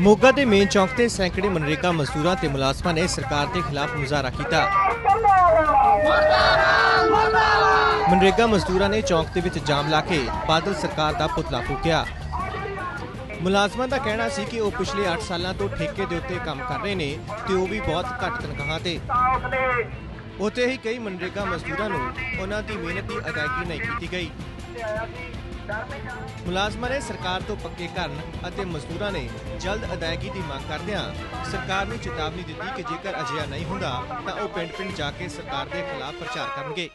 ਮੋਗਾ ਦੇ ਮੇਨ ਚੌਂਕ ਤੇ ਸੈਂਕੜੇ ਮਨਰੇਗਾ ਮਜ਼ਦੂਰਾਂ ਤੇ ਮੁਲਾਜ਼ਮਾਂ ਨੇ ਸਰਕਾਰ ਦੇ ਖਿਲਾਫ ਮੁਜ਼ਾਹਰਾ ਕੀਤਾ। ਮਨਰੇਗਾ ਮਜ਼ਦੂਰਾਂ ਨੇ ਚੌਂਕ ਦੇ ਵਿੱਚ ਜਾਮ ਲਾ ਕੇ ਬਾਦਲ ਸਰਕਾਰ ਦਾ ਪੁਤਲਾ ਫੂਕਿਆ। ਮੁਲਾਜ਼ਮਾਂ ਦਾ ਕਹਿਣਾ ਸੀ ਕਿ ਉਹ ਪਿਛਲੇ 8 ਸਾਲਾਂ ਤੋਂ ਠੇਕੇ ਦੇ ਉੱਤੇ ਕੰਮ ਕਰ ਰਹੇ ਨੇ ਤੇ ਉਹ ਵੀ ਬਹੁਤ ਘੱਟ ਤਨਖਾਹਾਂ ਤੇ। ਉੱਥੇ ਹੀ ਕਈ ਮਨਰੇਗਾ ਮਜ਼ਦੂਰਾਂ ਨੂੰ ਉਹਨਾਂ ਦੀ ਮਿਹਨਤ ਦੀ ਅਦਾਇਗੀ ਨਹੀਂ ਕੀਤੀ ਗਈ। ਮੁਲਾਜ਼ਮਾਂ ਨੇ ਸਰਕਾਰ ਤੋਂ ਪੱਕੇ ਕਰਨ ਅਤੇ ਮਜ਼ਦੂਰਾਂ ਨੇ ਜਲਦ ਅਦਾਇਗੀ ਦੀ ਮੰਗ ਕਰਦਿਆਂ ਸਰਕਾਰ ਨੂੰ ਚੇਤਾਵਨੀ ਦਿੱਤੀ ਕਿ ਜੇਕਰ ਅਜਿਹਾ ਨਹੀਂ ਹੁੰਦਾ ਤਾਂ ਉਹ ਪਿੰਡ-ਪਿੰਡ ਜਾ ਕੇ ਸਰਕਾਰ ਦੇ ਖਿਲਾਫ ਪ੍ਰਚਾਰ ਕਰਨਗੇ।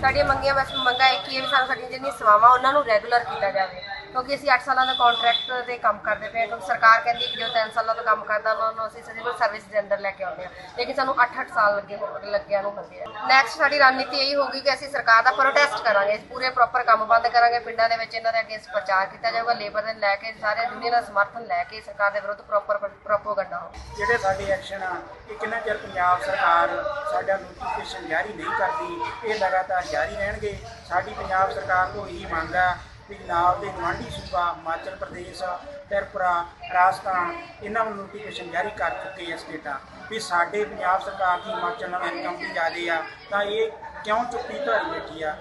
ਸਾਡੀਆਂ ਮੰਗੀਆਂ ਬਸ ਮੰਗਾਂ ਇੱਕ ਹੀ ਹੈ ਵੀ ਸਾਨੂੰ ਸਾਡੀਆਂ ਜਿਹੜੀਆਂ ਸੇਵਾਵਾਂ ਉਹਨਾਂ ਨੂੰ ਰੈਗੂਲਰ ਕੀਤਾ ਜਾਵੇ। ਕਿਉਂਕਿ ਅਸੀਂ 8 ਸਾਲਾਂ ਦਾ ਕੰਟਰੈਕਟ ਤੇ ਕੰਮ ਕਰਦੇ ਪਏ ਹਾਂ ਸਰਕਾਰ ਕਹਿੰਦੀ ਕਿ ਜੋ 3 ਸਾਲਾਂ ਤੋਂ ਕੰਮ ਕਰਦਾ ਉਹਨਾਂ ਨੂੰ ਅਸੀਂ ਸਿਵਲ ਸਰਵਿਸ ਦੇ ਅੰਦਰ ਲੈ ਕੇ ਆਉਂਦੇ ਹਾਂ। ਲੇਕਿਨ ਸਾਨੂੰ 8-8 ਸਾਲ ਲੱਗੇ ਲੱਗਿਆ ਨੂੰ ਹੁੰਦੇ ਆ। ਨੈਕਸਟ ਸਾਡੀ ਰਣਨੀਤੀ ਇਹੀ ਹੋਊਗੀ ਕਿ ਅਸੀਂ ਸਰਕਾਰ ਦਾ ਪ੍ਰੋਟੈਸਟ ਕਰਾਂਗੇ ਪੂਰੇ ਪ੍ਰੋਪਰ ਕੰਮ ਬੰਦ ਕਰਾਂਗੇ, ਪਿੰਡਾਂ ਦੇ ਵਿੱਚ ਇਹਨਾਂ ਦੇ ਅਗੇਂਸਟ ਪ੍ਰਚਾਰ ਕੀਤਾ ਜਾਊਗਾ ਲੇਬਰ ਦੇ ਲੈ ਕੇ, ਸਾਰੇ ਦੁਨੀਆ ਦਾ ਸਮਰਥਨ ਲੈ ਕੇ ਸਰਕਾਰ ਦੇ ਵਿਰੁੱਧ ਪ੍ਰੋਪਰ ਪ੍ਰੋਪੋਗੰਡਾ ਹੋ ਜਿਹੜੇ ਸਾਡੇ ਐਕਸ਼ਨ ਆ, ਇਹ ਕਿੰਨਾ ਚਿਰ ਪੰਜਾਬ ਸਰਕਾਰ ਸਾਡਾ ਨੋਟੀਫਿਕੇਸ਼ਨ ਜਾਰੀ ਨਹੀਂ ਕਰਦੀ, ਇਹ ਲਗਾਤਾਰ ਜਾਰੀ ਰਹਿਣਗੇ। ਸਾਡੀ ਪੰਜਾਬ ਸਰਕਾਰ ਤੋਂ ਇਹੀ ਮੰਗ ਆ ਵੀ ਨਾਲ ਦੇ ਗੁਆਂਢੀ ਸੂਬਾ, ਹਿਮਾਚਲ ਪ੍ਰਦੇਸ਼, ਤ੍ਰਿਪੁਰਾ, ਰਾਜਸਥਾਨ, ਇਹਨਾਂ ਨੂੰ ਨੋਟੀਫਿਕੇਸ਼ਨ ਜਾਰੀ ਕਰ ਚੁੱਕੇ ਆ ਸਟੇਟਾਂ ਵੀ ਸਾਡੇ ਪੰਜਾਬ ਸਰਕਾਰ ਦੀ ਹਿਮਾਚਲ ਨਾਲ ਇਨਕਮ ਵੀ ਜ਼ਿਆਦੇ ਆ, ਤਾਂ ਇਹ ਕਿਉਂ ਚੁੱਪੀ ਧਾਰੀ ਬੈਠੀ ਆ?